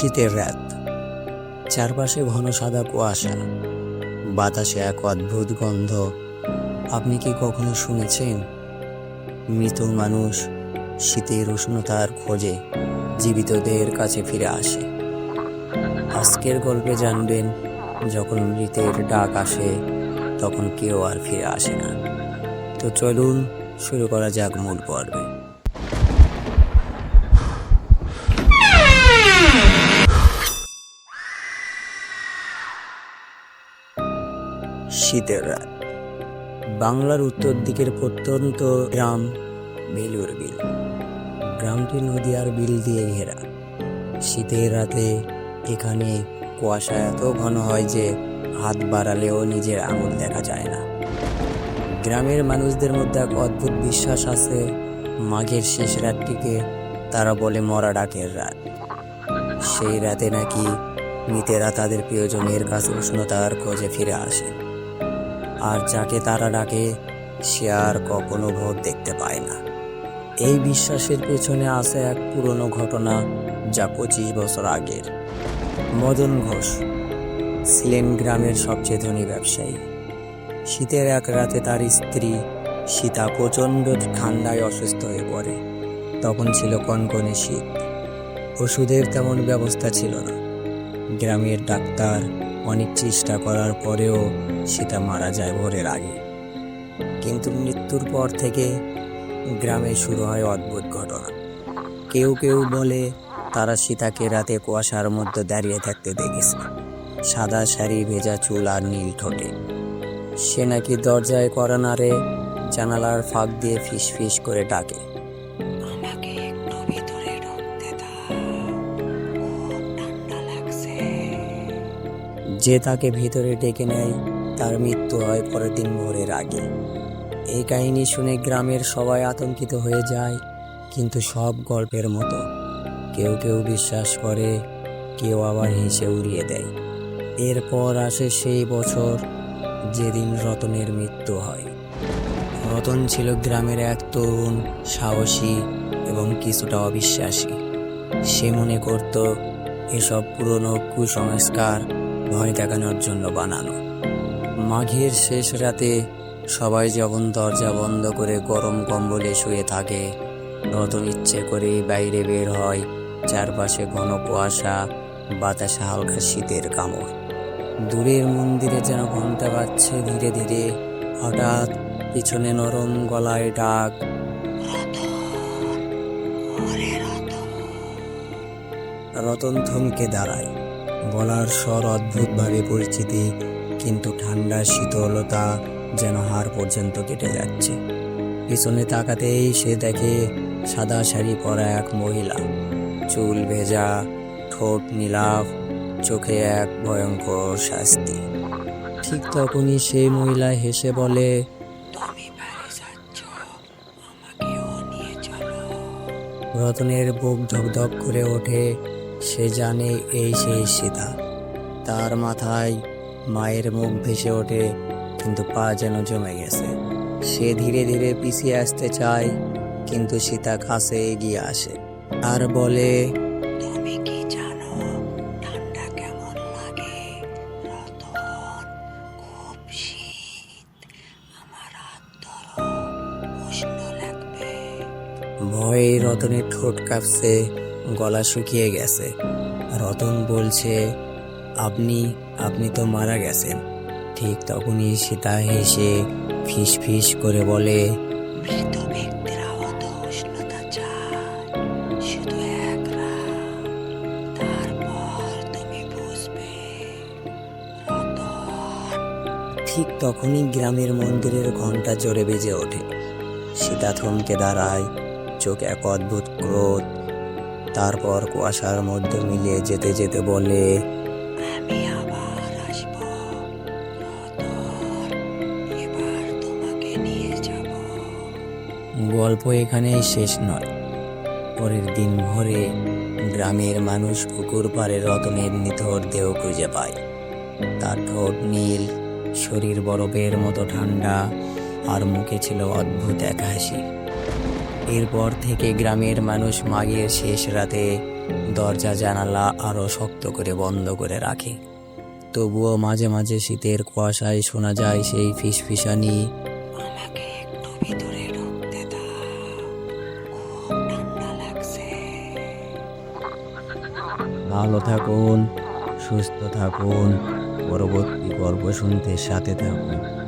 শীতের রাত। চারপাশে ঘন সাদা কুয়াশা, বাতাসে এক অদ্ভুত গন্ধ। আপনি কি কখনো শুনেছেন? মৃত মানুষ শীতের উষ্ণতার খোঁজে জীবিতদের কাছে ফিরে আসে। আজকের গল্পে জানবেন, যখন মৃতের ডাক আসে, তখন কেউ আর ফিরে আসে না। তো চলুন শুরু করা যাক মূল পর্বে। শীতের রাত। বাংলার উত্তর দিকের প্রত্যন্ত গ্রাম বেলুর বিল। গ্রামটি নদী আর বিল দিয়ে ঘেরা। শীতের রাতে এখানে কুয়াশা এত ঘন হয় যে হাত বাড়ালেও নিজের আঙুল দেখা যায় না। গ্রামের মানুষদের মধ্যে এক অদ্ভুত বিশ্বাস আছে, মাঘের শেষ রাতটিকে তারা বলে মরা ডাকের রাত। সেই রাতে নাকি মৃতেরা তাদের প্রিয়জনের কাছে উষ্ণতার খোঁজে ফিরে আসে আর যাকে তারা ডাকে, সে আর কখনো ভোট দেখতে পায় না। এই বিশ্বাসের পেছনে আছে এক পুরনো ঘটনা যা পঁচিশ বছর আগের। মদন ঘোষ ছিলেন গ্রামের সবচেয়ে ধনী ব্যবসায়ী। শীতের এক রাতে তার স্ত্রী সীতা প্রচণ্ড ঠান্ডায় অসুস্থ হয়ে পড়ে। তখন ছিল কনকনে শীত। ওষুধের তেমন ব্যবস্থা ছিল না। গ্রামের ডাক্তার অনেক চেষ্টা করার পরেও সীতা মারা যায় ভোরের আগে। কিন্তু মৃত্যুর পর থেকে গ্রামে শুরু হয় অদ্ভুত ঘটনা। কেউ কেউ বলে তারা সীতাকে রাতে কুয়াশার মধ্যে দাঁড়িয়ে থাকতে দেখেছে। সাদা শাড়ি, ভেজা চুল আর নীল ঠোঁটে। সে নাকি দরজায় করা নাড়ে জানালার ফাঁক দিয়ে ফিস ফিস করে ডাকে। যে তাকে ভিতরে ডেকে নেয়, তার মৃত্যু হয় পরের দিন ভোরের আগে। এই কাহিনী শুনে গ্রামের সবাই আতঙ্কিত হয়ে যায়, কিন্তু সব গল্পের মতো। কেউ কেউ বিশ্বাস করে, কেউ আবার হেসে উড়িয়ে দেয়। এরপর আসে সেই বছর যেদিন রতনের মৃত্যু হয়। রতন ছিল গ্রামের এক তরুণ, সাহসী এবং কিছুটা অবিশ্বাসী। সে মনে করত, এসব পুরনো কুসংস্কার ভয় দেখানোর জন্য বানানো। মাঘের শেষ রাতে সবাই যখন দরজা বন্ধ করে গরম কম্বলে শুয়ে থাকে রতন ইচ্ছে করে বাইরে বের হয় চারপাশে ঘন কুয়াশা, বাতাসে হালকা শীতের কামড়। দূরের মন্দিরে যেন ঘণ্টা বাজছে ধীরে ধীরে, হঠাৎ পিছনে নরম গলায় ডাক রতন থমকে দাঁড়ায়। গলার স্বর অদ্ভুতভাবে পরিচিতি, কিন্তু ঠান্ডা শীতলতা যেন হাড় পর্যন্ত কেটে যাচ্ছে। পিছনে তাকাতেই সে দেখে সাদা শাড়ি পরা এক মহিলা। চুল ভেজা, ঠোঁট নীলাভ, চোখে এক ভয়ঙ্কর শাস্তি। ঠিক তখনই সেই মহিলা হেসে বলে রতনের বুক ধকধক করে ওঠে সে জানে এই সেই সীতা তার মাথায় মায়ের মুখ ভেসে ওঠে কিন্তু পা যেন জমে গেছে। সে ধীরে ধীরে পিছিয়ে আসতে চায় কিন্তু সীতা কাছে এগিয়ে আসে আর বলে তুমি কি জানো ঠান্ডা কেমন লাগে? রতন খুব শীত। আমার হাত ধরো উষ্ণ লাগবে। ভয়ে রতনের ঠোঁট কাঁপছে। গলা শুকিয়ে গেছে। রতন বলছে আপনি আপনি তো মারা গেছেন। ঠিক তখনই সীতা হেসে ফিস ফিস করে বলে মৃত ব্যক্তিরা অত উষ্ণতা চায় শুধু এক রাত তারপর তুমি বুঝবে। ঠিক তখনই গ্রামের মন্দিরের ঘণ্টা জোরে বেজে ওঠে। সীতা থমকে দাঁড়ায় চোখ এক অদ্ভুত ক্রোধ। তারপর কুয়াশার মধ্যে মিলিয়ে যেতে যেতে বলে আমি আবার আসব এবার তোমাকে নিয়ে যাব। গল্প এখানেই শেষ নয়। পরের দিন ভোরে গ্রামের মানুষ পুকুর পাড়ে রতনের নিথর দেহ খুঁজে পায়। তার ঠোঁট নীল শরীর বরফের মতো ঠান্ডা আর মুখে ছিল অদ্ভুত এক হাসি। এরপর থেকে গ্রামের মানুষ মাঘের শেষ রাতে দরজা জানালা আরও শক্ত করে বন্ধ করে রাখে। তবুও মাঝে মাঝে শীতের কুয়াশায় শোনা যায় সেই ফিসফিসানি। আমাকে একটু ভিতরে ঢুকতে ভালো থাকুন সুস্থ থাকুন। পরবর্তী গল্প শুনতে সাথে থাকুন।